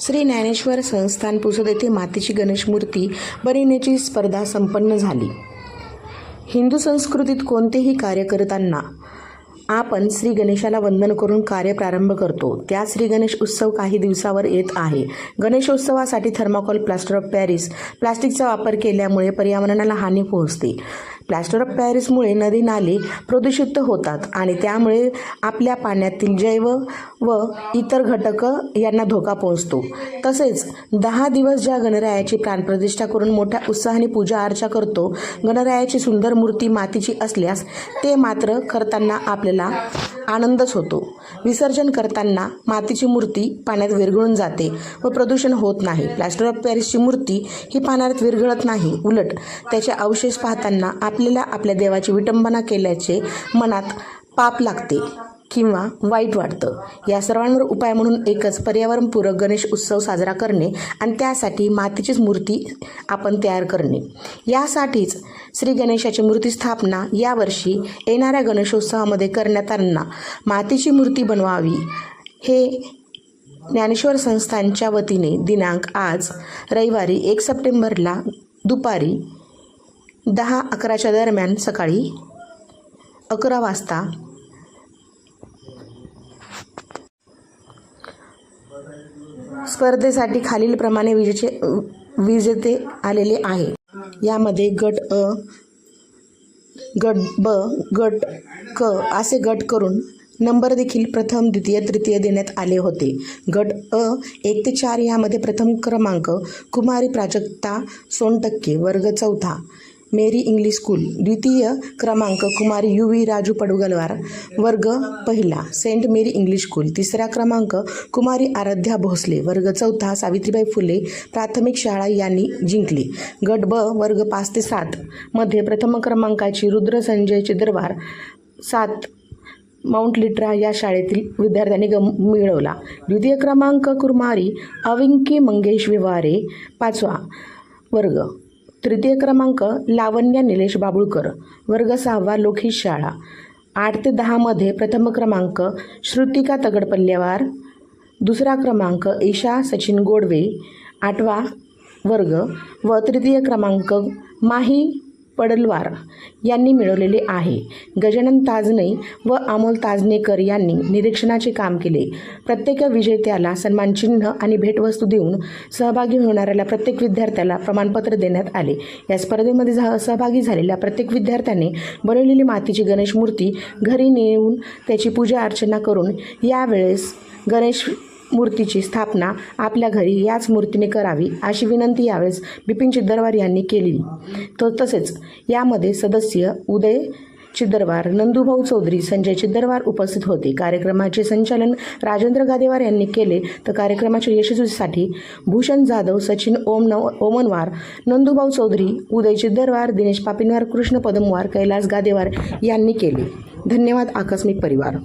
श्री ज्ञानेश्वर संस्थान पुसद येथे मातीची गणेश मूर्ती बनविण्याची स्पर्धा संपन्न झाली. हिंदू संस्कृतीत कोणतेही कार्य करताना आपण श्री गणेशाला वंदन करून कार्य प्रारंभ करतो. त्या श्री गणेश उत्सव काही दिवसावर येत आहे. गणेशोत्सवासाठी थर्माकोल प्लास्टर ऑफ पॅरिस प्लास्टिकचा वापर केल्यामुळे पर्यावरणाला हानी पोहोचते. प्लॅस्टर ऑफ पॅरिसमुळे नदी नाली प्रदूषित होतात आणि त्यामुळे आपल्या पाण्यातील जैव व इतर घटक यांना धोका पोहोचतो. तसेच दहा दिवस ज्या गणरायाची प्राणप्रतिष्ठा करून मोठ्या उत्साहाने पूजा अर्चा करतो गणरायाची सुंदर मूर्ती मातीची असल्यास ते मात्र करताना आपल्याला आनंदच होतो. विसर्जन करताना मातीची मूर्ती पाण्यात विरघळून जाते व प्रदूषण होत नाही. प्लास्टर ऑफ पॅरिसची मूर्ती ही पाण्यात विरघळत नाही. उलट त्याचे अवशेष पाहताना आपल्याला आपल्या देवाची विटंबना केल्याचे मनात पाप लागते. किंवा वाईट वाटतं. या सर्वांवर उपाय म्हणून एकच पर्यावरणपूरक गणेश उत्सव साजरा करणे आणि त्यासाठी मातीचीच मूर्ती आपण तयार करणे. यासाठीच श्री गणेशाची मूर्ती स्थापना यावर्षी येणाऱ्या गणेशोत्सवामध्ये करण्यात आणणार मातीची मूर्ती बनवावी हे ज्ञानेश्वर संस्थांच्या वतीने दिनांक आज रविवारी एक सप्टेंबरला दुपारी दहा अकराच्या दरम्यान सकाळी अकरा वाजता स्पर्धेसाठी खालीलप्रमाणे विजेचे विजेते आलेले आहे. यामध्ये गट अ गट ब गट क असे गट करून नंबर देखील प्रथम द्वितीय तृतीय देण्यात आले होते. गट अ एक ते चार यामध्ये प्रथम क्रमांक कुमारी प्राजक्ता सोनटक्के वर्ग चौथा. मेरी इंग्लिश स्कूल द्वितीय क्रमांक कुमारी यू व्ही राजू पडुगलवार वर्ग पहिला सेंट मेरी इंग्लिश स्कूल तिसरा क्रमांक कुमारी आराध्या भोसले वर्ग चौथा सावित्रीबाई फुले प्राथमिक शाळा यांनी जिंकली. गट ब वर्ग पाच ते सात. मध्ये प्रथम क्रमांकाची रुद्र संजय चिदरवार सात. माउंट लिट्रा या शाळेतील विद्यार्थ्यांनी गम मिळवला. द्वितीय क्रमांक कुमारी अविंकी मंगेश विवारे पाचवा वर्ग. तृतीय क्रमांक लावण्या निलेश बाबुळकर. वर्ग सहावा लोकहित शाळा. आठ ते दहामध्ये प्रथम क्रमांक श्रुतिका तगडपल्लेवार. दुसरा क्रमांक ईशा सचिन गोडवे. आठवा वर्ग व तृतीय क्रमांक माही पडलवार यांनी मिळवलेले आहे. गजानन ताजने व अमोल ताजनेकर यांनी निरीक्षणाचे काम केले. प्रत्येक विजेत्याला सन्मानचिन्ह आणि भेटवस्तू देऊन सहभागी होणाऱ्याला प्रत्येक विद्यार्थ्याला प्रमाणपत्र देण्यात आले. या स्पर्धेमध्ये झा सहभागी झालेल्या प्रत्येक विद्यार्थ्याने बनवलेली मातीची गणेश मूर्ती घरी नेऊन त्याची पूजा अर्चना करून यावेळेस गणेश मूर्तीची स्थापना आपल्या घरी याच मूर्तीने करावी अशी विनंती यावेळेस बिपिन चिद्दरवार यांनी केली. तर तसेच यामध्ये सदस्य उदय चिद्दरवार नंदुभाऊ चौधरी संजय चिद्दरवार उपस्थित होते. कार्यक्रमाचे संचालन राजेंद्र गादेवार यांनी केले. तर कार्यक्रमाच्या यशस्वीसाठी भूषण जाधव सचिन ओम नव ओमनवार नंदुभाऊ चौधरी उदय चिद्दरवार दिनेश पापिनवार कृष्ण पदमवार कैलास गादेवार यांनी केले. धन्यवाद आकस्मिक परिवार.